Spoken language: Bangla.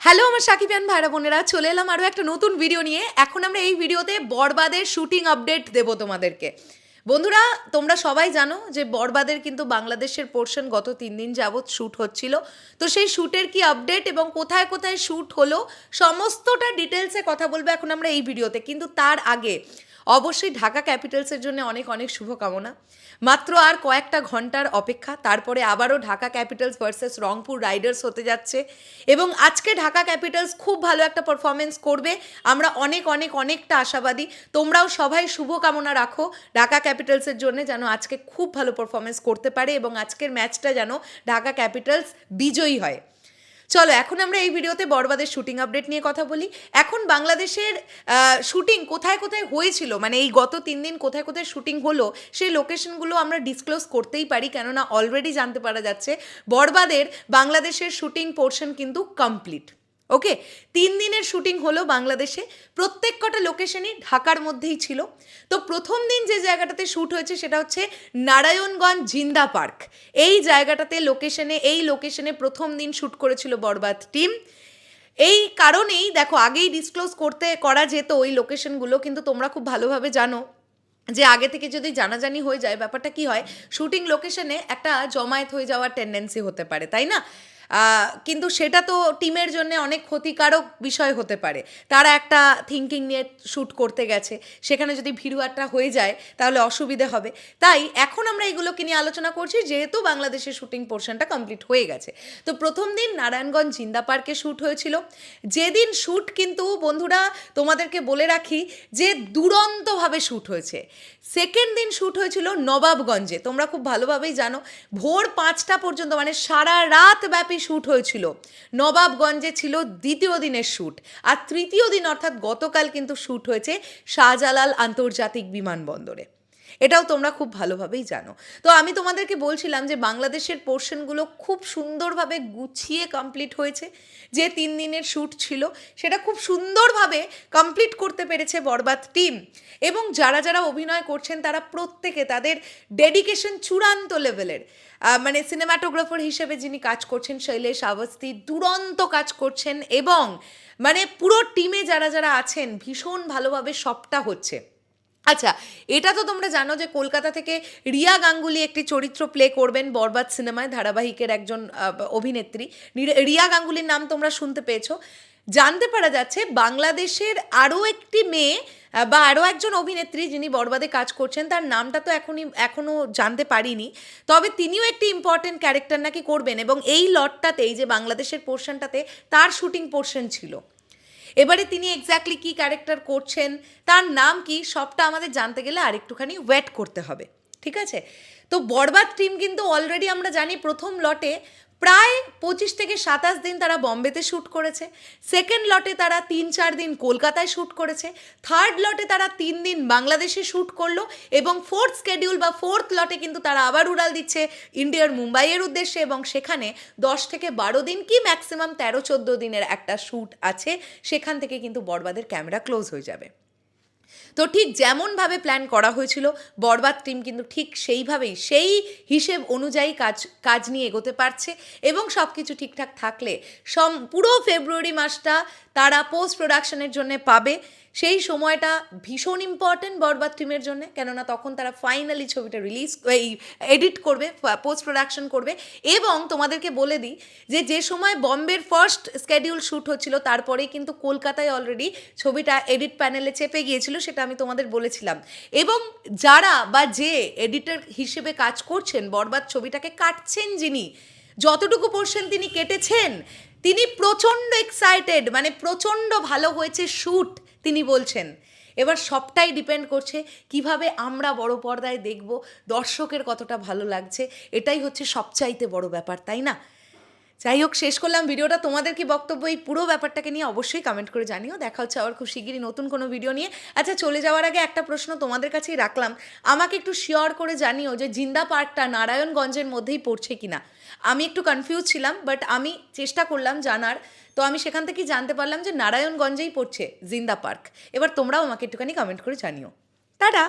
হ্যালো আমার সাকিবিয়ান ভাইরা বোনেরা, চলে এলাম আরও একটা নতুন ভিডিও নিয়ে। এখন আমরা এই ভিডিওতে বরবাদের শুটিং আপডেট দেবো তোমাদেরকে। বন্ধুরা, তোমরা সবাই জানো যে বরবাদের কিন্তু বাংলাদেশের পোর্শন গত তিন দিন যাবৎ শ্যুট হচ্ছিল। তো সেই শ্যুটের কি আপডেট এবং কোথায় কোথায় শ্যুট হলো, সমস্তটা ডিটেলসে কথা বলব এখন আমরা এই ভিডিওতে। কিন্তু তার আগে, অবশ্যই ঢাকা ক্যাপিটালসের জন্য অনেক অনেক শুভকামনা। মাত্র আর কয়েকটা ঘণ্টার অপেক্ষা, তারপরে আবারও Dhaka capitals versus Rangpur riders হতে যাচ্ছে এবং আজকে ঢাকা ক্যাপিটালস খুব ভালো একটা পারফরমেন্স করবে। আমরা অনেক অনেক অনেকটা আশাবাদী। তোমরাও সবাই শুভকামনা রাখো। ঢাকা ক্যাপিটালসের জন্য যেন আজকে খুব ভালো পারফরমেন্স করতে পারে এবং আজকের ম্যাচটা যেন ঢাকা ক্যাপিটালস বিজয়ী হয়। চলো, এখন আমরা এই ভিডিওতে বরবাদের শুটিং আপডেট নিয়ে কথা বলি। এখন বাংলাদেশের শুটিং কোথায় কোথায় হয়েছিল? মানে এই গত তিন দিন কোথায় কোথায় শুটিং হলো, সেই লোকেশনগুলো আমরা ডিসক্লোজ করতেই পারি, কেননা অলরেডি জানতে পারা যাচ্ছে বরবাদের বাংলাদেশের শুটিং পোর্শন কিন্তু কমপ্লিট ওকে তিন দিনের শুটিং হলো বাংলাদেশে। প্রত্যেক কটা লোকেশনই ঢাকার মধ্যেই ছিল। তো প্রথম দিন যে জায়গাটাতে শ্যুট হয়েছে সেটা হচ্ছে নারায়ণগঞ্জ জিন্দা পার্ক। এই জায়গাটাতে লোকেশনে এই লোকেশনে প্রথম দিন শ্যুট করেছিল বরবাদ টিম এই কারণেই দেখো, আগেই ডিসক্লোজ করতে, করা যেত ওই লোকেশনগুলো কিন্তু তোমরা খুব ভালোভাবে জানো যে আগে থেকে যদি জানাজানি হয়ে যায়, ব্যাপারটা কি হয়? শুটিং লোকেশনে একটা জমায়েত হয়ে যাওয়ার টেন্ডেন্সি হতে পারে, তাই না? কিন্তু সেটা তো টিমের জন্য অনেক ক্ষতিকারক বিষয় হতে পারে। তারা একটা থিঙ্কিং নিয়ে শ্যুট করতে গেছে, সেখানে যদি ভিড়ুয়ারটা হয়ে যায়, তাহলে অসুবিধে হবে। তাই এখন আমরা এগুলোকে নিয়ে আলোচনা করছি, যেহেতু বাংলাদেশের শুটিং পোর্শনটা কমপ্লিট হয়ে গেছে। তো প্রথম দিন নারায়ণগঞ্জ জিন্দা পার্কে শ্যুট হয়েছিল। যেদিন শ্যুট কিন্তু বন্ধুরা তোমাদেরকে বলে রাখি যে দুরন্তভাবে শ্যুট হয়েছে। সেকেন্ড দিন শ্যুট হয়েছিল নবাবগঞ্জে। তোমরা খুব ভালোভাবেই জানো, ভোর পাঁচটা পর্যন্ত মানে সারা রাত ব্যাপী শ্যুট হয়েছিল। নবাবগঞ্জে ছিল দ্বিতীয় দিনের শ্যুট আর তৃতীয় দিন অর্থাৎ গতকাল কিন্তু শ্যুট হয়েছে শাহজালাল আন্তর্জাতিক বিমানবন্দরে। এটাও তোমরা খুব ভালোভাবেই জানো। তো আমি তোমাদেরকে বলছিলাম যে বাংলাদেশের পোর্শনগুলো খুব সুন্দরভাবে গুছিয়ে কমপ্লিট হয়েছে। যে তিন দিনের শ্যুট ছিল, সেটা খুব সুন্দরভাবে কমপ্লিট করতে পেরেছে বরবাদ টিম এবং যারা যারা অভিনয় করছেন, তারা প্রত্যেকে তাদের ডেডিকেশন চূড়ান্ত লেভেলের মানে সিনেমাটোগ্রাফার হিসেবে যিনি কাজ করছেন, শৈলেশ আবস্তি দুরন্ত কাজ করছেন এবং মানে পুরো টিমে যারা যারা আছেন, ভীষণ ভালোভাবে সবটা হচ্ছে। আচ্ছা এটা তো তোমরা জানো যে কলকাতা থেকে রিয়া গাঙ্গুলি একটি চরিত্র প্লে করবেন বরবাদ সিনেমায়, ধারাবাহিকের একজন অভিনেত্রী। রিয়া গাঙ্গুলির নাম তোমরা শুনতে পেয়েছ। জানতে পারা যাচ্ছে বাংলাদেশের আরও একটি মেয়ে বা আরও একজন অভিনেত্রী যিনি বরবাদে কাজ করছেন, তার নামটা তো এখনই এখনও জানতে পারিনি। তবে তিনিও একটি ইম্পর্টেন্ট ক্যারেক্টার নাকি করবেন এবং এই লটটাতে এই যে বাংলাদেশের পোর্শনটাতে তার শুটিং পোর্শন ছিল। এবারে তিনি এক্স্যাক্টলি কি ক্যারেক্টার করছেন, তার নাম কি, সবটা আমাদের জানতে গেলে আরেকটুখানি ওয়েট করতে হবে, ঠিক আছে? তো বরবাদ টিম কিন্তু অলরেডি আমরা জানি প্রথম লটে প্রায় পঁচিশ থেকে সাতাশ দিন তারা বম্বেতে শ্যুট করেছে। সেকেন্ড লটে তারা তিন চার দিন কলকাতায় শ্যুট করেছে। থার্ড লটে তারা তিন দিন বাংলাদেশে শ্যুট করল এবং ফোর্থ স্কেডিউল বা ফোর্থ লটে কিন্তু তারা আবার উড়াল দিচ্ছে ইন্ডিয়ার মুম্বাইয়ের উদ্দেশ্যে এবং সেখানে দশ থেকে বারো দিন কি ম্যাক্সিমাম তেরো চোদ্দ দিনের একটা শ্যুট আছে। সেখান থেকে কিন্তু বরবাদের ক্যামেরা ক্লোজ হয়ে যাবে। তো ঠিক যেমনভাবে প্ল্যান করা হয়েছিল, বরবাদ টিম কিন্তু ঠিক সেইভাবেই, সেই হিসেব অনুযায়ী কাজ কাজ নিয়ে এগোতে পারছে এবং সব কিছু ঠিকঠাক থাকলে সম, পুরো ফেব্রুয়ারি মাসটা তারা পোস্ট প্রোডাকশনের জন্য পাবে। সেই সময়টা ভীষণ ইম্পর্টেন্ট বরবাদ টিমের জন্য, কেননা তখন তারা ফাইনালি ছবিটা রিলিজ এই এডিট করবে পোস্ট প্রোডাকশন করবে এবং তোমাদেরকে বলে দিই যে যে সময় বম্বের ফার্স্ট স্কেডিউল শ্যুট হচ্ছিল, তারপরেই কিন্তু কলকাতায় অলরেডি ছবিটা এডিট প্যানেলে চেপে গিয়েছিল। সেটা আমি তোমাদের বলেছিলাম। এবং যারা বা যে এডিটর হিসেবে কাজ করছেন, বরবাদ ছবিটাকে কাটছেন যিনি, যতটুকু পোর্শন তিনি কেটেছেন, তিনি প্রচণ্ড এক্সাইটেড মানে প্রচণ্ড ভালো হয়েছে শ্যুট তিনি বলছেন। এবার সবটাই ডিপেন্ড করছে কীভাবে আমরা বড় পর্দায় দেখব, দর্শকের কতটা ভালো লাগছে, এটাই হচ্ছে সবচাইতে বড় ব্যাপার, তাই না? যাই হোক, শেষ করলাম ভিডিওটা। তোমাদের কি বক্তব্য এই পুরো ব্যাপারটাকে নিয়ে অবশ্যই কমেন্ট করে জানিও। দেখা হচ্ছে আবার খুব শিগগিরই নতুন কোনো ভিডিও নিয়ে। আচ্ছা চলে যাওয়ার আগে একটা প্রশ্ন তোমাদের কাছেই রাখলাম। আমাকে একটু শিওর করে জানিও যে জিন্দা পার্কটা নারায়ণগঞ্জের মধ্যেই পড়ছে কিনা। আমি একটু কনফিউজ ছিলাম বাট আমি চেষ্টা করলাম জানার। তো আমি সেখান থেকেই জানতে পারলাম যে নারায়ণগঞ্জেই পড়ছে জিন্দা পার্ক। এবার তোমরাও আমাকে একটুখানি কমেন্ট করে জানিও। টাটা!